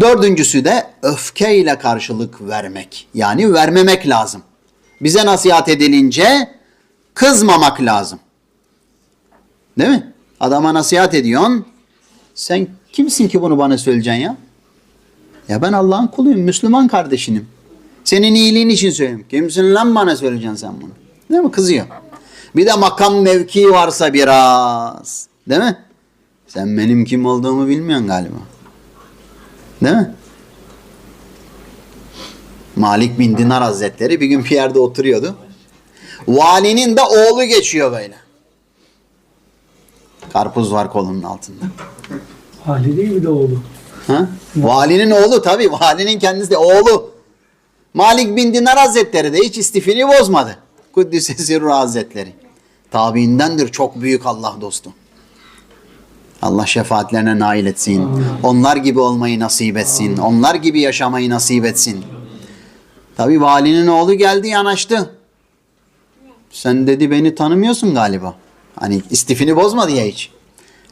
Dördüncüsü de öfkeyle karşılık vermek. Yani vermemek lazım. Bize nasihat edilince kızmamak lazım. Değil mi? Adama nasihat ediyorsun. Sen kimsin ki bunu bana söyleyeceksin ya? Ya ben Allah'ın kuluyum, Müslüman kardeşinim. Senin iyiliğin için söylüyorum. Kimsin lan bana söyleyeceksin sen bunu? Değil mi? Kızıyor. Bir de makam mevki varsa biraz. Değil mi? Sen benim kim olduğumu bilmiyorsun galiba. Değil mi? Malik bin Dinar Hazretleri bir gün bir yerde oturuyordu. Valinin de oğlu geçiyor böyle. Karpuz var kolunun altında. Hali değil bir de oğlu. Ha? Valinin oğlu tabii. Valinin kendisi de oğlu. Malik bin Dinar Hazretleri de hiç istifini bozmadı. Kuddise Sirru Hazretleri. Tabiindendir çok büyük Allah dostu. Allah şefaatlerine nail etsin. Onlar gibi olmayı nasip etsin. Onlar gibi yaşamayı nasip etsin. Tabii valinin oğlu geldi yanaştı. Sen dedi beni tanımıyorsun galiba. Hani istifini bozmadı ya hiç.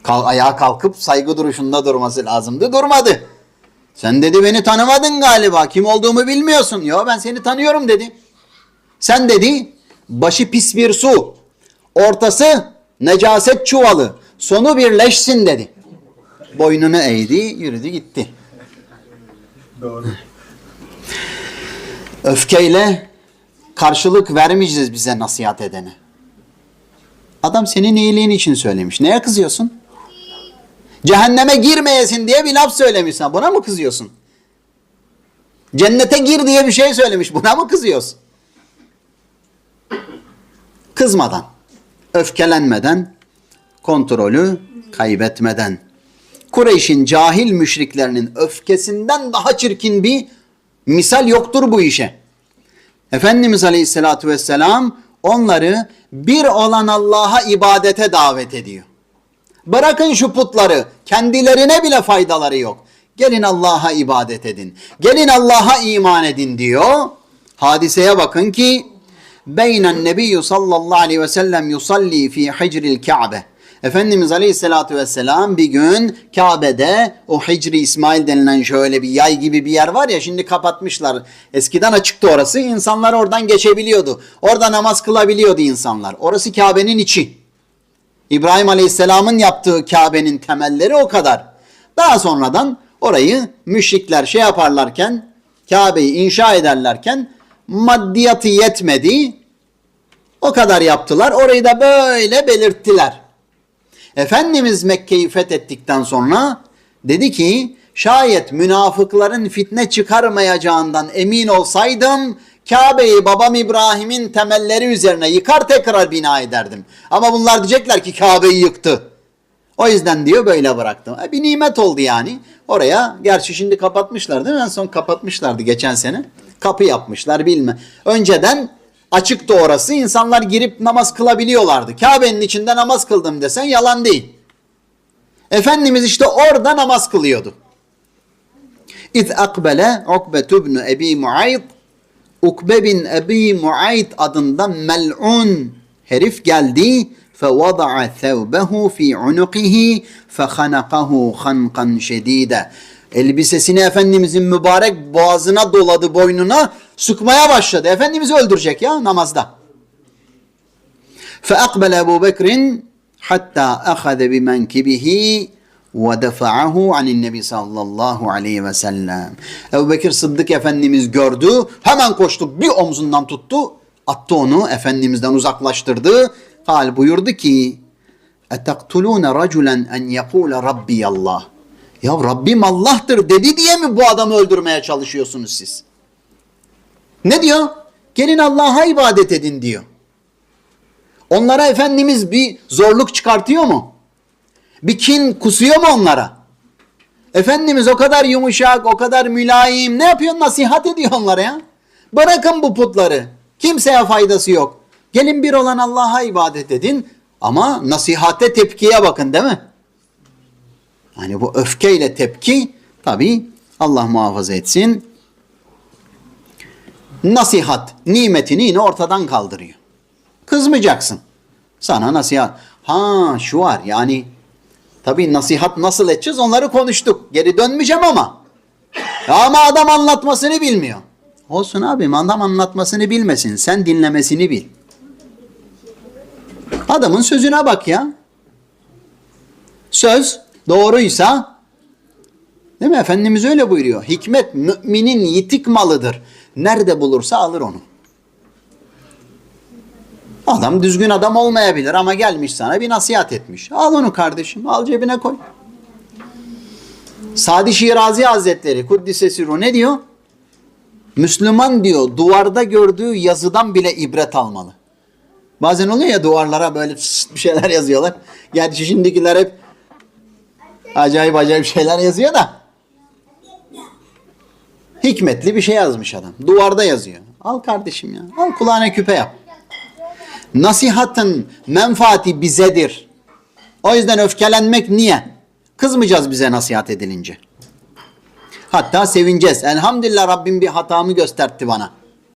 Kal ayağa kalkıp saygı duruşunda durması lazımdı. Durmadı. Sen dedi beni tanımadın galiba. Kim olduğumu bilmiyorsun. Yo ben seni tanıyorum dedi. Sen dedi başı pis bir su. Ortası necaset çuvalı. Sonu birleşsin dedi. Boynunu eğdi, yürüdü gitti. Doğru. Öfkeyle karşılık vermeyeceğiz bize nasihat edene. Adam senin iyiliğin için söylemiş. Neye kızıyorsun? Cehenneme girmeyesin diye bir laf söylemiş sana. Buna mı kızıyorsun? Cennete gir diye bir şey söylemiş. Buna mı kızıyorsun? Kızmadan, öfkelenmeden, kontrolü kaybetmeden. Kureyş'in cahil müşriklerinin öfkesinden daha çirkin bir misal yoktur bu işe. Efendimiz Aleyhisselatü Vesselam onları bir olan Allah'a ibadete davet ediyor. Bırakın şu putları, kendilerine bile faydaları yok. Gelin Allah'a ibadet edin. Gelin Allah'a iman edin diyor. Hadiseye bakın ki Beynen Nebiyyü sallallahu aleyhi ve sellem yusalli fi hicril Ka'be. Efendimiz Aleyhisselatü Vesselam bir gün Kabe'de o Hicri İsmail denilen şöyle bir yay gibi bir yer var ya şimdi kapatmışlar. Eskiden açıktı orası. İnsanlar oradan geçebiliyordu. Orada namaz kılabiliyordu insanlar. Orası Kabe'nin içi. İbrahim Aleyhisselam'ın yaptığı Kabe'nin temelleri o kadar. Daha sonradan orayı müşrikler şey yaparlarken Kabe'yi inşa ederlerken maddiyatı yetmedi. O kadar yaptılar. Orayı da böyle belirttiler. Efendimiz Mekke'yi fethettikten sonra dedi ki şayet münafıkların fitne çıkarmayacağından emin olsaydım Kabe'yi babam İbrahim'in temelleri üzerine yıkar tekrar bina ederdim. Ama bunlar diyecekler ki Kabe'yi yıktı. O yüzden diyor böyle bıraktım. E, bir nimet oldu yani. Oraya gerçi şimdi kapatmışlar değil mi? En son kapatmışlardı geçen sene. Kapı yapmışlar bilme. Önceden açıktı orası. İnsanlar girip namaz kılabiliyorlardı. Kabe'nin içinde namaz kıldım desen yalan değil. Efendimiz işte orada namaz kılıyordu. İz akbele Ukbe ibn Ebi Muayt Ukbe bin Ebi Muayt adında mel'un herif geldi فَوَضَعَ ثَوْبَهُ فِي عُنُقِهِ فَخَنَقَهُ خَنْقًا شَد۪يدًا Elbisesini Efendimizin mübarek boğazına doladı boynuna sıkmaya başladı. Efendimiz'i öldürecek ya namazda. فَاَقْبَلَ Ebu Bekir'in hatta اَخَذَ بِمَنْكِبِهِ وَدَفَعَهُ عَنِ النَّبِ sallallahu aleyhi ve sellem. Ebu Bekir Sıddık Efendimiz gördü. Hemen koştu. Bir omzundan tuttu. Attı onu. Efendimizden uzaklaştırdı. Hal buyurdu ki اَتَقْتُلُونَ رَجُلًا اَنْ يَقُولَ رَبِّيَ اللّٰهِ Ya Rabbim Allah'tır dedi diye mi bu adamı öldürmeye çalışıyorsunuz siz? Ne diyor? Gelin Allah'a ibadet edin diyor. Onlara Efendimiz bir zorluk çıkartıyor mu? Bir kin kusuyor mu onlara? Efendimiz o kadar yumuşak, o kadar mülayim ne yapıyor? Nasihat ediyor onlara ya. Bırakın bu putları. Kimseye faydası yok. Gelin bir olan Allah'a ibadet edin ama nasihate tepkiye bakın değil mi? Hani bu öfkeyle tepki tabi Allah muhafaza etsin. Nasihat nimetini yine ortadan kaldırıyor. Kızmayacaksın. Sana nasihat. Ha şu var yani tabi nasihat nasıl edeceğiz onları konuştuk. Geri dönmeyeceğim ama Ya ama adam anlatmasını bilmiyor. Olsun abim adam anlatmasını bilmesin. Sen dinlemesini bil. Adamın sözüne bak ya. Söz doğruysa değil mi? Efendimiz öyle buyuruyor. Hikmet müminin yitik malıdır. Nerede bulursa alır onu. Adam düzgün adam olmayabilir ama gelmiş sana bir nasihat etmiş. Al onu kardeşim al cebine koy. Sadi Şirazi Hazretleri Kuddisesi Ruh ne diyor? Müslüman diyor duvarda gördüğü yazıdan bile ibret almalı. Bazen oluyor ya duvarlara böyle bir şeyler yazıyorlar. Gerçi şimdikiler hep acayip acayip şeyler yazıyor da. Hikmetli bir şey yazmış adam. Duvarda yazıyor. Al kardeşim ya. Al kulağına küpe yap. Nasihatın menfaati bizedir. O yüzden öfkelenmek niye? Kızmayacağız bize nasihat edilince. Hatta sevineceğiz. Elhamdülillah Rabbim bir hatamı gösterdi bana.